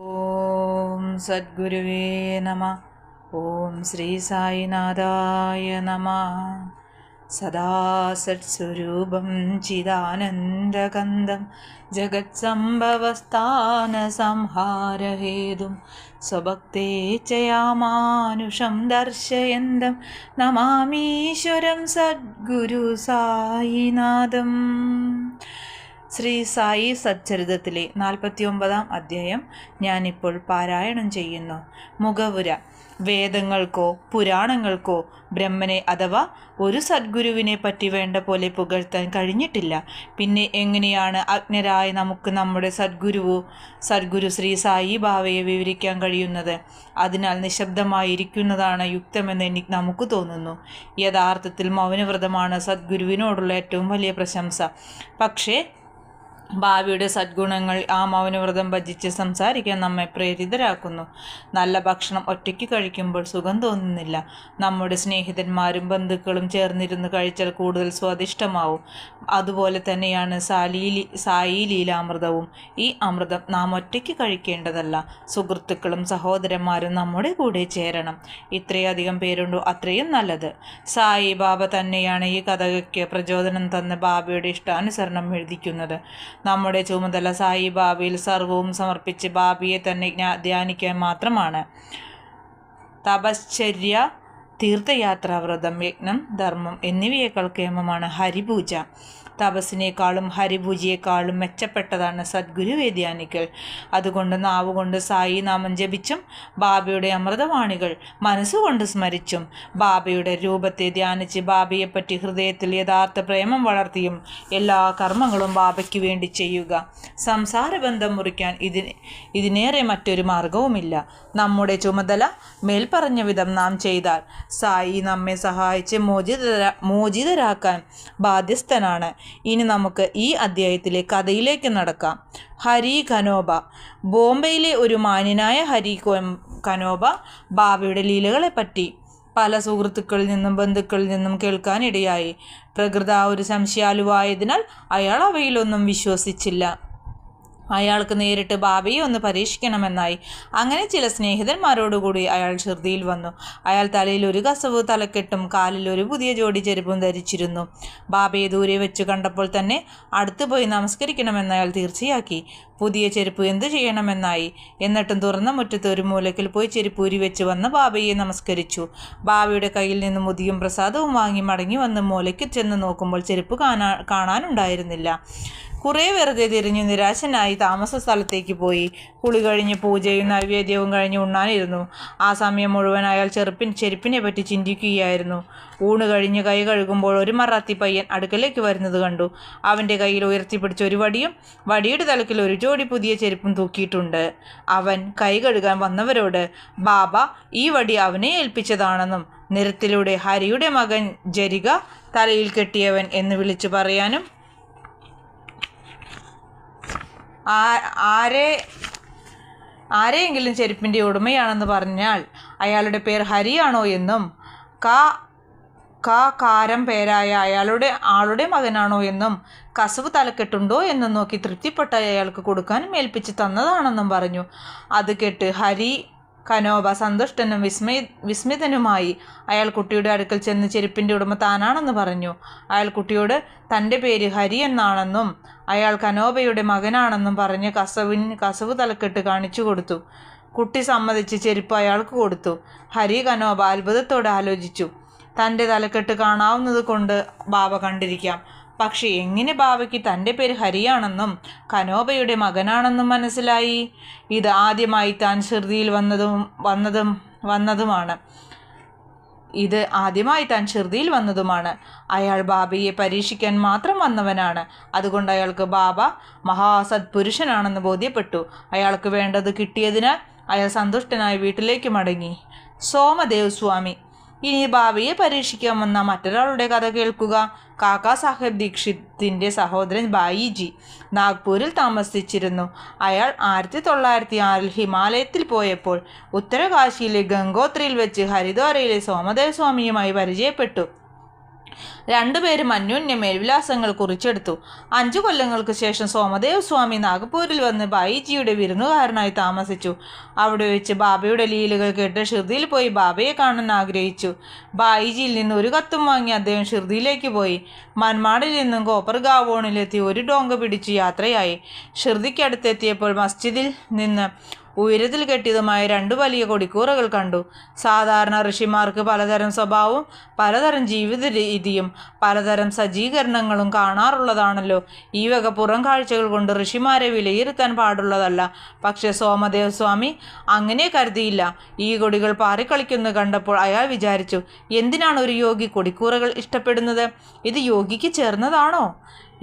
ॐ सद्गुरुवे नमः। ॐ श्री नमः। सदा सत्स्वरूपं चिदानन्दकन्दं जगत्सम्भवस्थानसंहारहेतुं स्वभक्ते चयामानुषं दर्शयन्तं नमामीश्वरं सद्गुरुसायिनाथम् ശ്രീ സായി സച്ചരിതത്തിലെ നാൽപ്പത്തിയൊമ്പതാം അധ്യായം ഞാനിപ്പോൾ പാരായണം ചെയ്യുന്നു. മുഖവുര. വേദങ്ങൾക്കോ പുരാണങ്ങൾക്കോ ബ്രഹ്മനെ അഥവാ ഒരു സദ്ഗുരുവിനെ പറ്റി വേണ്ട പോലെ പുകഴ്ത്താൻ കഴിഞ്ഞിട്ടില്ല. പിന്നെ എങ്ങനെയാണ് അജ്ഞരായ നമുക്ക് നമ്മുടെ സദ്ഗുരുവോ സദ്ഗുരു ശ്രീ സായി ബാവയെ വിവരിക്കാൻ കഴിയുന്നത്? അതിനാൽ നിശബ്ദമായിരിക്കുന്നതാണ് യുക്തമെന്ന് എനിക്ക് നമുക്ക് തോന്നുന്നു. യഥാർത്ഥത്തിൽ മൗനവ്രതമാണ് സദ്ഗുരുവിനോടുള്ള ഏറ്റവും വലിയ പ്രശംസ. പക്ഷേ ഭാവിയുടെ സദ്ഗുണങ്ങൾ ആ മൗനവ്രതം ഭജിച്ച് സംസാരിക്കാൻ നമ്മെ പ്രേരിതരാക്കുന്നു. നല്ല ഭക്ഷണം ഒറ്റയ്ക്ക് കഴിക്കുമ്പോൾ സുഖം തോന്നുന്നില്ല. നമ്മുടെ സ്നേഹിതന്മാരും ബന്ധുക്കളും ചേർന്നിരുന്ന് കഴിച്ചാൽ കൂടുതൽ സ്വാദിഷ്ടമാവും. അതുപോലെ തന്നെയാണ് സാലീലി സായി ലീലാമൃതവും. ഈ അമൃതം നാം ഒറ്റയ്ക്ക് കഴിക്കേണ്ടതല്ല. സുഹൃത്തുക്കളും സഹോദരന്മാരും നമ്മുടെ കൂടെ ചേരണം. ഇത്രയധികം പേരുണ്ടോ അത്രയും നല്ലത്. സായി ബാബ തന്നെയാണ് ഈ കഥയ്ക്ക് പ്രചോദനം തന്ന് ബാബയുടെ ഇഷ്ടാനുസരണം എഴുതിക്കുന്നത്. നമ്മുടെ ചുമതല സായി ബാബയിൽ സർവവും സമർപ്പിച്ച് ബാബിയെ തന്നെ ധ്യാനിക്കാൻ മാത്രമാണ്. തപശ്ചര്യ തീർത്ഥയാത്ര വ്രതം യജ്ഞം ധർമ്മം എന്നിവയേക്കാൾ കേമമാണ് ഹരിപൂജ. തപസ്സിനേക്കാളും ഹരിപൂജയേക്കാളും മെച്ചപ്പെട്ടതാണ് സദ്ഗുരു ധ്യാനിക്കൽ അതുകൊണ്ട് നാവുകൊണ്ട് സായി നാമം ജപിച്ചും ബാബയുടെ അമൃതവാണികൾ മനസ്സുകൊണ്ട് സ്മരിച്ചും ബാബയുടെ രൂപത്തെ ധ്യാനിച്ച് ബാബയെപ്പറ്റി ഹൃദയത്തിൽ യഥാർത്ഥ പ്രേമം വളർത്തിയും എല്ലാ കർമ്മങ്ങളും ബാബയ്ക്ക് വേണ്ടി ചെയ്യുക. സംസാരബന്ധം മുറിക്കാൻ ഇതിന് ഇതിനേറെ മറ്റൊരു മാർഗവുമില്ല നമ്മുടെ ചുമതല മേൽപ്പറഞ്ഞ വിധം നാം ചെയ്താൽ സായി നമ്മെ സഹായിച്ച് മോചിതരാ മോചിതരാക്കാൻ ബാധ്യസ്ഥനാണ്. ഇനി നമുക്ക് ഈ അദ്ധ്യായത്തിലെ കഥയിലേക്ക് നടക്കാം. ഹരി കനോബ. ബോംബെയിലെ ഒരു മാന്യനായ ഹരി കനോബ ബാബയുടെ ലീലകളെപ്പറ്റി പല സുഹൃത്തുക്കളിൽ നിന്നും ബന്ധുക്കളിൽ നിന്നും കേൾക്കാനിടയായി. പ്രകൃത ഒരു സംശയാലുവായതിനാൽ അയാൾ അവയിലൊന്നും വിശ്വസിച്ചില്ല. അയാൾക്ക് നേരിട്ട് ബാബയെ ഒന്ന് പരീക്ഷിക്കണമെന്നായി. അങ്ങനെ ചില സ്നേഹിതന്മാരോടുകൂടി അയാൾ ഷിർദിയിൽ വന്നു. അയാൾ തലയിൽ ഒരു കസവ് തലക്കെട്ടും കാലിൽ ഒരു പുതിയ ജോഡി ചെരുപ്പും ധരിച്ചിരുന്നു. ബാബയെ ദൂരെ വെച്ച് കണ്ടപ്പോൾ തന്നെ അടുത്ത് പോയി നമസ്കരിക്കണമെന്ന് അയാൾ തീർച്ചയാക്കി. പുതിയ ചെരുപ്പ് എന്തു ചെയ്യണമെന്നായി. എന്നിട്ടും തുറന്ന മുറ്റത്ത് ഒരു മൂലക്കിൽ പോയി ചെരുപ്പ് ഊരി വെച്ച് വന്ന് ബാബയെ നമസ്കരിച്ചു. ബാബയുടെ കയ്യിൽ നിന്ന് മുതിയും പ്രസാദവും വാങ്ങി മടങ്ങി വന്ന് മൂലയ്ക്ക് ചെന്ന് നോക്കുമ്പോൾ ചെരുപ്പ് കാണാ കാണാനുണ്ടായിരുന്നില്ല. കുറേ വെറുതെ തിരിഞ്ഞു നിരാശനായി താമസ സ്ഥലത്തേക്ക് പോയി. കുളി കഴിഞ്ഞ് പൂജയും നൈവേദ്യവും കഴിഞ്ഞ് ഉണ്ണാനിരുന്നു. ആ സമയം മുഴുവൻ അയാൾ ചെറുപ്പിൻ ചെരുപ്പിനെ പറ്റി ചിന്തിക്കുകയായിരുന്നു. ഊണ് കഴിഞ്ഞ് കൈ കഴുകുമ്പോൾ ഒരു മറാത്തി പയ്യൻ അടുക്കലേക്ക് വരുന്നത് കണ്ടു. അവന്റെ കയ്യിൽ ഉയർത്തിപ്പിടിച്ച ഒരു വടിയും വടിയുടെ തലക്കിൽ ഒരു ജോഡി പുതിയ ചെരുപ്പും തൂക്കിയിട്ടുണ്ട്. അവൻ കൈ കഴുകാൻ വന്നവരോട് ബാബ ഈ വടി അവനെ ഏൽപ്പിച്ചതാണെന്നും നിരത്തിലൂടെ ഹരിയുടെ മകൻ ജരിക തലയിൽ കെട്ടിയവൻ എന്ന് വിളിച്ചു പറയാനും ആ- ആരെ ആരെയെങ്കിലും ചെരുപ്പിന്റെ ഉടമയാണെന്ന് പറഞ്ഞാൽ അയാളുടെ പേർ ഹരിയാണോ എന്നും കാ കാ കാരം പേരായ അയാളുടെ ആളുടെ മകനാണോ എന്നും കസവ് തലക്കെട്ടുണ്ടോ എന്നും നോക്കി തൃപ്തിപ്പെട്ട അയാൾക്ക് കൊടുക്കാനും ഏൽപ്പിച്ച് തന്നതാണെന്നും പറഞ്ഞു. അത് കേട്ട് ഹരി കനോബ സന്തുഷ്ടനും വിസ്മയ വിസ്മിതനുമായി അയാൾ കുട്ടിയുടെ അടുക്കൽ ചെന്ന് ചെരുപ്പിന്റെ ഉടമ താനാണെന്ന് പറഞ്ഞു. അയാൾ കുട്ടിയോട് തന്റെ പേര് ഹരി എന്നാണെന്നും അയാൾ കനോബയുടെ മകനാണെന്നും പറഞ്ഞ് കസവിന് കസവ് തലക്കെട്ട് കാണിച്ചു കൊടുത്തു. കുട്ടി സമ്മതിച്ച് ചെരുപ്പ് അയാൾക്ക് കൊടുത്തു. ഹരി കനോബ അത്ഭുതത്തോടെ ആലോചിച്ചു. തന്റെ തലക്കെട്ട് കാണാവുന്നത് കൊണ്ട് ബാബ കണ്ടിരിക്കാം. പക്ഷെ എങ്ങനെ ബാബയ്ക്ക് തന്റെ പേര് ഹരിയാണെന്നും കനോബയുടെ മകനാണെന്നും മനസ്സിലായി. ഇത് ആദ്യമായി താൻ ഷിർദിയിൽ വന്നതും വന്നതും വന്നതുമാണ്. ഇത് ആദ്യമായി താൻ ഷിർദിയിൽ വന്നതുമാണ്. അയാൾ ബാബയെ പരീക്ഷിക്കാൻ മാത്രം വന്നവനാണ്. അതുകൊണ്ട് അയാൾക്ക് ബാബ മഹാസത് പുരുഷനാണെന്ന് ബോധ്യപ്പെട്ടു. അയാൾക്ക് വേണ്ടത് കിട്ടിയതിനാൽ അയാൾ സന്തുഷ്ടനായി വീട്ടിലേക്ക് മടങ്ങി. സോമദേവ് സ്വാമി ഇനി ഭാവിയെ പരീക്ഷിക്കാൻ വന്ന മറ്റൊരാളുടെ കഥ കേൾക്കുക. കാക്കാ സാഹേബ് ദീക്ഷിത്തിന്റെ സഹോദരൻ ബായിജി നാഗ്പൂരിൽ താമസിച്ചിരുന്നു. അയാൾ ആയിരത്തി തൊള്ളായിരത്തി ആറിൽ ഹിമാലയത്തിൽ പോയപ്പോൾ ഉത്തരകാശിയിലെ ഗംഗോത്രിയിൽ വെച്ച് ഹരിദ്വാരയിലെ സോമദേവ സ്വാമിയുമായി പരിചയപ്പെട്ടു. രണ്ടുപേരും അന്യോന്യ മേൽവിലാസങ്ങൾ കുറിച്ചെടുത്തു. അഞ്ചു കൊല്ലങ്ങൾക്ക് ശേഷം സോമദേവ് സ്വാമി നാഗ്പൂരിൽ വന്ന് ബായിജിയുടെ വിരുന്നുകാരനായി താമസിച്ചു. അവിടെ വെച്ച് ബാബയുടെ ലീലകൾ കേട്ട് ഷിർദിയിൽ പോയി ബാബയെ കാണാൻ ആഗ്രഹിച്ചു. ബായിജിയിൽ നിന്ന് ഒരു കത്തും വാങ്ങി അദ്ദേഹം ഷിർദിയിലേക്ക് പോയി. മൻമാടിൽ നിന്നും കോപ്പർഗാവോണിലെത്തി ഒരു ഡോങ്ക പിടിച്ച് യാത്രയായി. ഷിർദിക്കടുത്തെത്തിയപ്പോൾ മസ്ജിദിൽ നിന്ന് ഉയരത്തിൽ കെട്ടിയതുമായ രണ്ട് വലിയ കൊടിക്കൂറകൾ കണ്ടു. സാധാരണ ഋഷിമാർക്ക് പലതരം സ്വഭാവവും പലതരം ജീവിത രീതിയും പലതരം സജ്ജീകരണങ്ങളും കാണാറുള്ളതാണല്ലോ. ഈ വക പുറം കാഴ്ചകൾ കൊണ്ട് ഋഷിമാരെ വിലയിരുത്താൻ പാടുള്ളതല്ല. പക്ഷെ സോമദേവ സ്വാമി അങ്ങനെ കരുതിയില്ല. ഈ കൊടികൾ പാറിക്കളിക്കുന്നത് കണ്ടപ്പോൾ അയാൾ വിചാരിച്ചു എന്തിനാണ് ഒരു യോഗി കൊടിക്കൂറകൾ ഇഷ്ടപ്പെടുന്നത്? ഇത് യോഗിക്ക് ചേർന്നതാണോ?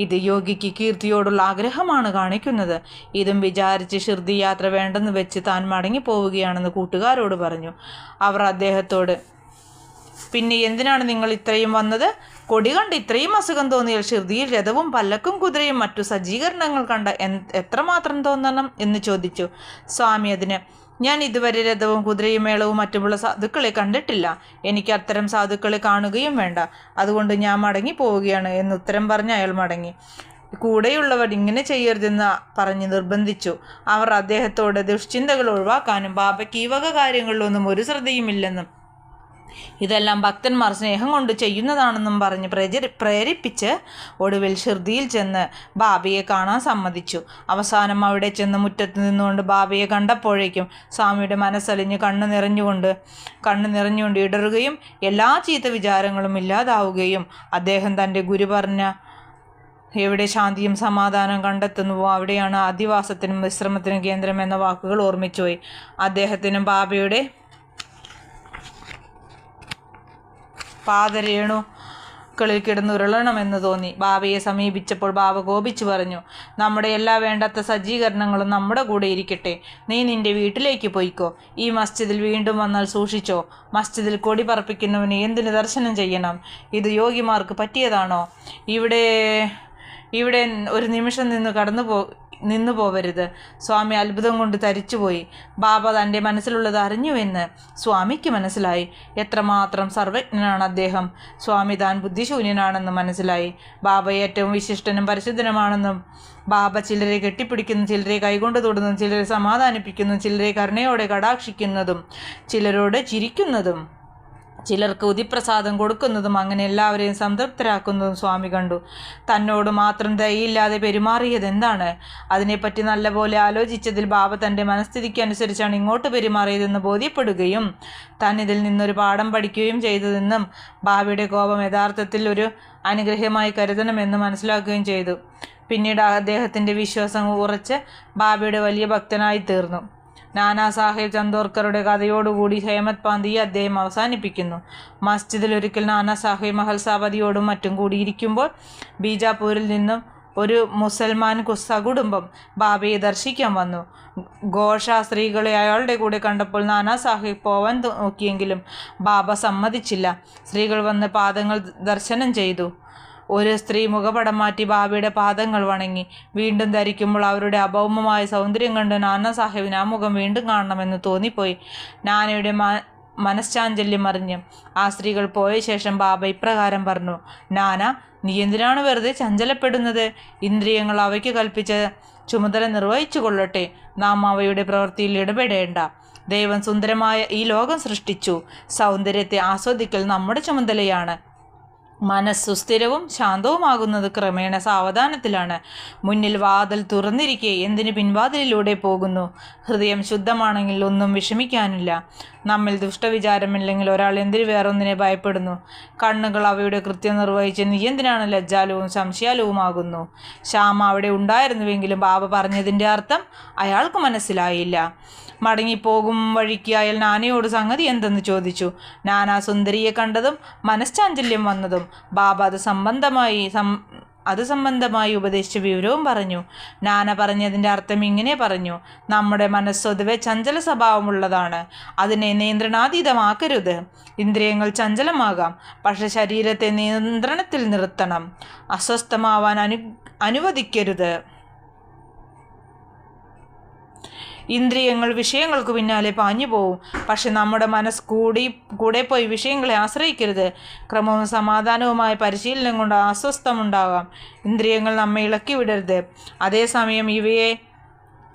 ഇത് യോഗിക്ക് കീർത്തിയോടുള്ള ആഗ്രഹമാണ് കാണിക്കുന്നത്. ഇതും വിചാരിച്ച് ഷിർദി യാത്ര വേണ്ടെന്ന് വെച്ച് താൻ മടങ്ങി പോവുകയാണെന്ന് കൂട്ടുകാരോട് പറഞ്ഞു. അവർ അദ്ദേഹത്തോട് പിന്നെ എന്തിനാണ് നിങ്ങൾ ഇത്രയും വന്നത്? കൊടി കണ്ട് ഇത്രയും അസുഖം തോന്നിയാൽ ഷിർദിയിൽ രഥവും പല്ലക്കും കുതിരയും മറ്റു സജ്ജീകരണങ്ങൾ കണ്ട എത്രമാത്രം തോന്നണം? എന്ന് ചോദിച്ചു. സ്വാമി അതിന് ഞാൻ ഇതുവരെ രഥവും കുതിരയും മേളവും മറ്റുമുള്ള സാധുക്കളെ കണ്ടിട്ടില്ല. എനിക്ക് അത്തരം സാധുക്കളെ കാണുകയും വേണ്ട. അതുകൊണ്ട് ഞാൻ മടങ്ങി പോവുകയാണ് എന്ന് ഉത്തരം പറഞ്ഞ് അയാൾ മടങ്ങി. കൂടെയുള്ളവർ ഇങ്ങനെ ചെയ്യരുതെന്ന് പറഞ്ഞ് നിർബന്ധിച്ചു. അവർ അദ്ദേഹത്തോട് ദുഷ്ചിന്തകൾ ഒഴിവാക്കാനും ബാബയ്ക്ക് ഈ വക കാര്യങ്ങളിലൊന്നും ഒരു ശ്രദ്ധയുമില്ലെന്നും ഇതെല്ലാം ഭക്തന്മാർ സ്നേഹം കൊണ്ട് ചെയ്യുന്നതാണെന്നും പറഞ്ഞ് പ്രചരി പ്രേരിപ്പിച്ച് ഒടുവിൽ ഷിർദിയിൽ ചെന്ന് ബാബയെ കാണാൻ സമ്മതിച്ചു. അവസാനം അവിടെ ചെന്ന് മുറ്റത്ത് നിന്നുകൊണ്ട് ബാബയെ കണ്ടപ്പോഴേക്കും സ്വാമിയുടെ മനസ്സലിഞ്ഞ് കണ്ണു നിറഞ്ഞുകൊണ്ട് കണ്ണു നിറഞ്ഞുകൊണ്ട് ഇടറുകയും എല്ലാ ചീത്ത വിചാരങ്ങളും ഇല്ലാതാവുകയും അദ്ദേഹം തന്റെ ഗുരു പറഞ്ഞ എവിടെ ശാന്തിയും സമാധാനം കണ്ടെത്തുന്നുവോ അവിടെയാണ് അധിവാസത്തിനും വിശ്രമത്തിനും കേന്ദ്രം എന്ന വാക്കുകൾ ഓർമ്മിച്ചുപോയി. അദ്ദേഹത്തിനും ബാബയുടെ പാദരേണുക്കളിൽ കിടന്ന് കിടന്നുരുളണമെന്ന് തോന്നി. ബാബയെ സമീപിച്ചപ്പോൾ ബാബ കോപിച്ചു പറഞ്ഞു നമ്മുടെ എല്ലാ വേണ്ടാത്ത സജ്ജീകരണങ്ങളും നമ്മുടെ കൂടെ ഇരിക്കട്ടെ. നീ നിന്റെ വീട്ടിലേക്ക് പോയിക്കോ. ഈ മസ്ജിദിൽ വീണ്ടും വന്നാൽ സൂക്ഷിച്ചോ. മസ്ജിദിൽ കൊടി പറപ്പിക്കുന്നവന് എന്തിന് ദർശനം ചെയ്യണം? ഇത് യോഗിമാർക്ക് പറ്റിയതാണോ? ഇവിടെ ഇവിടെ ഒരു നിമിഷം നിന്ന് കടന്നു പോ നിന്നു പോവരുത്. സ്വാമി അത്ഭുതം കൊണ്ട് തരിച്ചുപോയി. ബാബ തന്റെ മനസ്സിലുള്ളത് അറിഞ്ഞുവെന്ന് സ്വാമിക്ക് മനസ്സിലായി. എത്രമാത്രം സർവജ്ഞനാണ് അദ്ദേഹം. സ്വാമി താൻ ബുദ്ധിശൂന്യനാണെന്ന് മനസ്സിലായി. ബാബ ഏറ്റവും വിശിഷ്ടനും പരിശുദ്ധനുമാണെന്നും. ബാബ ചിലരെ കെട്ടിപ്പിടിക്കുന്നു ചിലരെ കൈകൊണ്ട് തൊടുന്നു ചിലരെ സമാധാനിപ്പിക്കുന്നു ചിലരെ കരുണയോടെ കടാക്ഷിക്കുന്നതും ചിലരോട് ചിരിക്കുന്നതും. ചിലർക്ക് ഉതിപ്രസാദം കൊടുക്കുന്നതും അങ്ങനെ എല്ലാവരെയും സംതൃപ്തരാക്കുന്നതും സ്വാമി കണ്ടു. തന്നോട് മാത്രം ദയയില്ലാതെ പെരുമാറിയത് എന്താണ്? അതിനെപ്പറ്റി നല്ലപോലെ ആലോചിച്ചതിൽ ബാബ തന്റെ മനസ്ഥിതിക്ക് അനുസരിച്ചാണ് ഇങ്ങോട്ട് പെരുമാറിയതെന്ന് ബോധ്യപ്പെടുകയും താൻ ഇതിൽ നിന്നൊരു പാഠം പഠിക്കുകയും ചെയ്തതെന്നും ബാബയുടെ കോപം യഥാർത്ഥത്തിൽ ഒരു അനുഗ്രഹമായി കരുതണമെന്ന് മനസ്സിലാക്കുകയും ചെയ്തു. പിന്നീട് അദ്ദേഹത്തിന്റെ വിശ്വാസം ഉറച്ച് ബാബയുടെ വലിയ ഭക്തനായി തീർന്നു. നാനാ സാഹേബ് ചന്ദോർക്കറുടെ കഥയോടുകൂടി ഹേമത് പാന്തി അദ്ദേഹം അവസാനിപ്പിക്കുന്നു. മസ്ജിദിൽ ഒരിക്കൽ നാനാ സാഹേബ് മഹൽ സാബതിയോടും മറ്റും കൂടിയിരിക്കുമ്പോൾ ബീജാപൂരിൽ നിന്നും ഒരു മുസൽമാൻ സകുടുംബം കുടുംബം ബാബയെ ദർശിക്കാൻ വന്നു. ഘോഷ സ്ത്രീകളെ അയാളുടെ കൂടെ കണ്ടപ്പോൾ നാനാ സാഹിബ് പോവാൻ നോക്കിയെങ്കിലും ബാബ സമ്മതിച്ചില്ല. സ്ത്രീകൾ വന്ന് പാദങ്ങൾ ദർശനം ചെയ്തു. ഒരു സ്ത്രീ മുഖപടം മാറ്റി ബാബയുടെ പാദങ്ങൾ വണങ്ങി. വീണ്ടും ധരിക്കുമ്പോൾ അവരുടെ അഭൗമമായ സൗന്ദര്യം കണ്ട് നാനാ സാഹിബിന് ആ മുഖം വീണ്ടും കാണണമെന്ന് തോന്നിപ്പോയി. നാനയുടെ മനഃശാഞ്ചല്യം അറിഞ്ഞ് ആ സ്ത്രീകൾ പോയ ശേഷം ബാബ ഇപ്രകാരം പറഞ്ഞു നാന നീ എന്തിനാണ് വെറുതെ ചഞ്ചലപ്പെടുന്നത്? ഇന്ദ്രിയങ്ങൾ അവയ്ക്ക് കൽപ്പിച്ച ചുമതല നിർവഹിച്ചു കൊള്ളട്ടെ. നാം അവയുടെ പ്രവൃത്തിയിൽ ഇടപെടേണ്ട. ദൈവം സുന്ദരമായ ഈ ലോകം സൃഷ്ടിച്ചു. സൗന്ദര്യത്തെ ആസ്വദിക്കൽ നമ്മുടെ ചുമതലയാണ്. മനസ്സു സ്ഥിരവും ശാന്തവുമാകുന്നത് ക്രമേണ സാവധാനത്തിലാണ്. മുന്നിൽ വാതിൽ തുറന്നിരിക്കെ എന്തിന് പിൻവാതിലിലൂടെ പോകുന്നു? ഹൃദയം ശുദ്ധമാണെങ്കിൽ ഒന്നും വിഷമിക്കാനില്ല. നമ്മിൽ ദുഷ്ടവിചാരമില്ലെങ്കിൽ ഒരാൾ എന്തിന് വേറൊന്നിനെ ഭയപ്പെടുന്നു? കണ്ണുകൾ അവയുടെ കൃത്യം നിർവഹിച്ച് നീ എന്തിനാണ് ലജ്ജാലുവും സംശയാലുവുമാകുന്നു? ശ്യാമ അവിടെ ഉണ്ടായിരുന്നുവെങ്കിലും ബാബ പറഞ്ഞതിന്റെ അർത്ഥം അയാൾക്ക് മനസ്സിലായില്ല. മടങ്ങിപ്പോകും വഴിക്ക് അയാൾ നാനയോട് സംഗതി എന്തെന്ന് ചോദിച്ചു. നാനാ സുന്ദരിയെ കണ്ടതും മനഃശാഞ്ചല്യം വന്നതും ബാബ അത് സംബന്ധമായി അത് സംബന്ധമായി ഉപദേശിച്ച വിവരവും പറഞ്ഞു. നാന പറഞ്ഞതിന്റെ അർത്ഥം ഇങ്ങനെ പറഞ്ഞു. നമ്മുടെ മനസ്സ് പൊതുവെ ചഞ്ചല സ്വഭാവമുള്ളതാണ്. അതിനെ നിയന്ത്രണാതീതമാക്കരുത്. ഇന്ദ്രിയങ്ങൾ ചഞ്ചലമാകാം. പക്ഷെ ശരീരത്തെ നിയന്ത്രണത്തിൽ നിർത്തണം. അസ്വസ്ഥമാവാൻ അനു അനുവദിക്കരുത്. ഇന്ദ്രിയങ്ങൾ വിഷയങ്ങൾക്ക് പിന്നാലെ പാഞ്ഞു പോവും. പക്ഷെ നമ്മുടെ മനസ്സ് കൂടി കൂടെ പോയി വിഷയങ്ങളെ ആശ്രയിക്കരുത്. ക്രമവും സമാധാനവുമായ പരിശീലനം കൊണ്ട് അസ്വസ്ഥമുണ്ടാകാം. ഇന്ദ്രിയങ്ങൾ നമ്മെ ഇളക്കി വിടരുത്. അതേസമയം ഇവയെ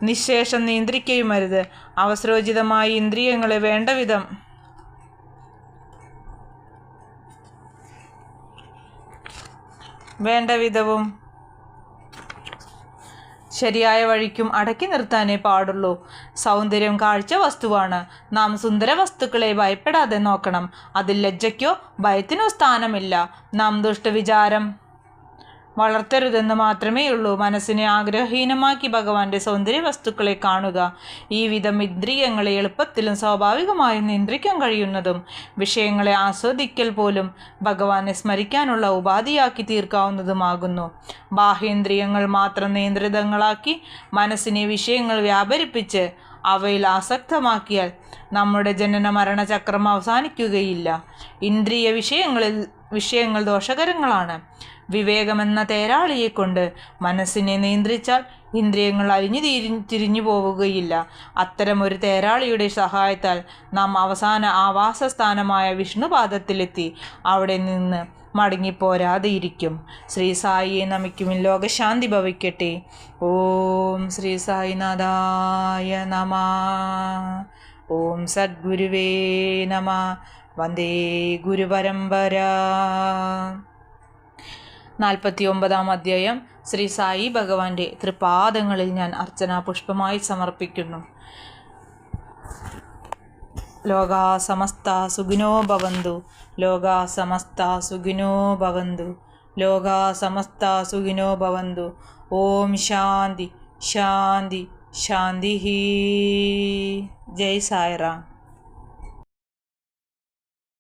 നിശേഷം നിയന്ത്രിക്കുകയും അരുത്. അവസരോചിതമായി ഇന്ദ്രിയങ്ങളെ വേണ്ട വിധം വേണ്ട വിധവും ശരിയായ വഴിക്കും അടക്കി നിർത്താനേ പാടുള്ളൂ. സൗന്ദര്യം കാഴ്ച വസ്തുവാണ്. നാം സുന്ദര വസ്തുക്കളെ ഭയപ്പെടാതെ നോക്കണം. അതിൽ ലജ്ജയ്ക്കോ ഭയത്തിനോ സ്ഥാനമില്ല. നാം ദുഷ്ടവിചാരം വളർത്തരുതെന്ന് മാത്രമേ ഉള്ളൂ. മനസ്സിനെ ആഗ്രഹഹീനമാക്കി ഭഗവാന്റെ സൗന്ദര്യ വസ്തുക്കളെ കാണുക. ഈ വിധം ഇന്ദ്രിയങ്ങളെ എളുപ്പത്തിലും സ്വാഭാവികമായും നിയന്ത്രിക്കാൻ കഴിയുന്നതും വിഷയങ്ങളെ ആസ്വദിക്കൽ പോലും ഭഗവാനെ സ്മരിക്കാനുള്ള ഉപാധിയാക്കി തീർക്കാവുന്നതുമാകുന്നു. ബാഹ്യേന്ദ്രിയങ്ങൾ മാത്രം നിയന്ത്രിതങ്ങളാക്കി മനസ്സിനെ വിഷയങ്ങൾ വ്യാപരിപ്പിച്ച് അവയിൽ ആസക്തമാക്കിയാൽ നമ്മുടെ ജനന മരണ ചക്രം അവസാനിക്കുകയില്ല. ഇന്ദ്രിയ വിഷയങ്ങളിൽ വിഷയങ്ങൾ ദോഷകരങ്ങളാണ്. വിവേകമെന്ന തേരാളിയെ കൊണ്ട് മനസ്സിനെ നിയന്ത്രിച്ചാൽ ഇന്ദ്രിയങ്ങൾ അരിഞ്ഞു തിരി തിരിഞ്ഞു പോവുകയില്ല. അത്തരമൊരു തേരാളിയുടെ സഹായത്താൽ നാം അവസാന ആവാസസ്ഥാനമായ വിഷ്ണുപാദത്തിലെത്തി അവിടെ നിന്ന് മടങ്ങിപ്പോരാതെയിരിക്കും. ശ്രീ സായിയെ നമിക്കും ലോകശാന്തി ഭവിക്കട്ടെ. ഓം ശ്രീ സായി സായിനാഥായ നമ. ഓം സദ്ഗുരുവേ നമ. വന്ദേ ഗുരുപരമ്പര. നാൽപ്പത്തി ഒമ്പതാം അധ്യായം ശ്രീ സായി ഭഗവാന്റെ തൃപാദങ്ങളിൽ ഞാൻ അർച്ചന പുഷ്പമായി സമർപ്പിക്കുന്നു. ലോകാ സമസ്ത സുഖിനോ ഭവന്തു ലോകാ സമസ്ത സുഖിനോ ഭവന്തു ലോകാ സമസ്ത സുഖിനോ ഭവന്തു. ഓം ശാന്തി ശാന്തി ശാന്തി ജയ് സായിറാം.